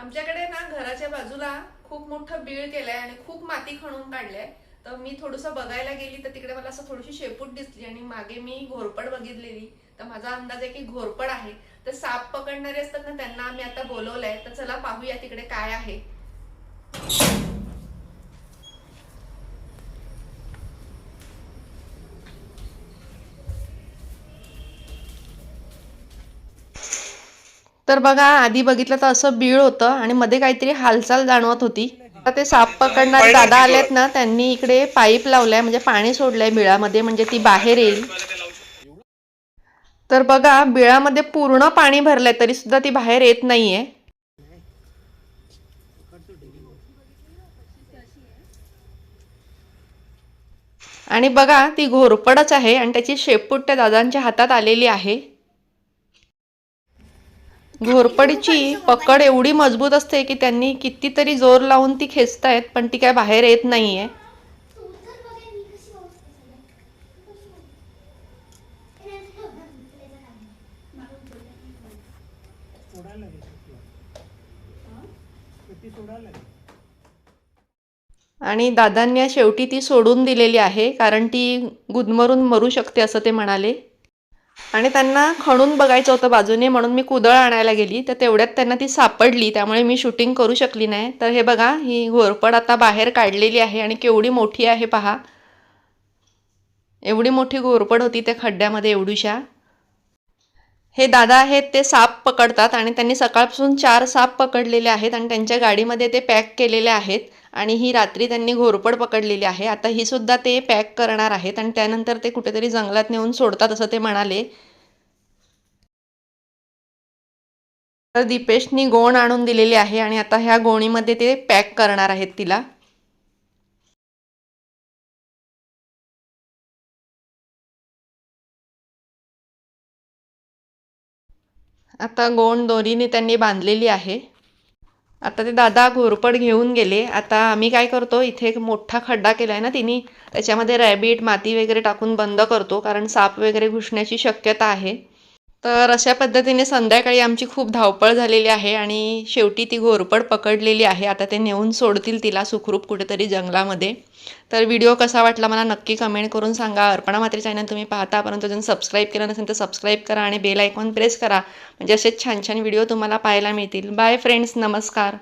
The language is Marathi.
आमच्याकडे ना घराच्या बाजूला खूप मोठं बीळ केलंय आणि खूप माती खणून काढलंय. तर मी थोडस बघायला गेली तर तिकडे मला असं थोडीशी शेपूट दिसली आणि मागे मी घोरपड बघितलेली. तर माझा अंदाज आहे की घोरपड आहे. तर साप पकडणारे असतात ना त्यांना आम्ही आता बोलवलंय. तर चला पाहूया तिकडे काय आहे. तर बघा आधी बघितलं तर असं बीळ होतं आणि मध्ये काहीतरी हालचाल जाणवत होती. आता ते साप पकडणारे दादा आलेत ना त्यांनी इकडे पाईप लावलाय म्हणजे पाणी सोडलंय बिळामध्ये म्हणजे ती बाहेर येईल. तर बघा बिळामध्ये पूर्ण पाणी भरलंय तरी सुद्धा ती बाहेर येत नाहीये. आणि बघा ती घोरपडच आहे आणि त्याची शेपूट त्या दादांच्या हातात आलेली आहे. घोरपडीची पकड एवढी मजबूत असते की त्यांनी कितीतरी जोर लावून ती खेचतायत पण ती काय बाहेर येत नाहीये. आणि दादांनी शेवटी ती सोडून दिलेली आहे कारण ती गुदमरून मरू शकते असं ते म्हणाले. आणि त्यांना खणून बघायचं होतं बाजूने म्हणून मी कुदळ आणायला गेली. तर तेवढ्यात त्यांना ती सापडली. त्यामुळे मी शूटिंग करू शकली नाही. तर हे बघा ही घोरपड आता बाहेर काढलेली आहे आणि केवढी मोठी आहे पहा. एवढी मोठी घोरपड होती त्या खड्ड्यामध्ये एवढीशा. हे दादा आहेत ते साप पकडतात आणि त्यांनी सकाळपासून चार साप पकडलेले आहेत आणि त्यांच्या गाडीमध्ये ते पॅक केलेले आहेत. आणि ही रात्री त्यांनी घोरपड पकडलेली आहे. आता ही सुद्धा ते पॅक करणार आहेत आणि त्यानंतर ते कुठेतरी जंगलात नेऊन सोडतात असं ते म्हणाले. तर दीपेशनी गोण आणून दिलेली आहे आणि आता ह्या गोणीमध्ये ते पॅक करणार आहेत तिला. आता गोण दोरीने त्यांनी बांधलेली आहे. आता ते दादा घोरपड घेऊन गेले. आता आम्ही काय करतो इथे एक मोठा खड्डा केला आहे ना तिने त्याच्यामध्ये रॅबिट माती वगैरे टाकून बंद करतो कारण साप वगैरे घुसण्याची शक्यता आहे. तर अशा पद्धतीने संध्याकाळी आमची खूप धावपळ झालेली आहे आणि शेवटी ती घोरपड पकडलेली आहे. आता ते नेऊन सोडतील तिला सुखरूप कुठेतरी जंगलामध्ये. तर व्हिडिओ कसा वाटला मला नक्की कमेंट करून सांगा. अर्पणा मात्रे चॅनल तुम्ही पाहता. परंतु अजून सबस्क्राईब केलं नसेल तर सबस्क्राईब करा आणि बेल आयकॉन प्रेस करा. म्हणजे असेच छान छान व्हिडिओ तुम्हाला पाहायला मिळतील. बाय फ्रेंड्स नमस्कार.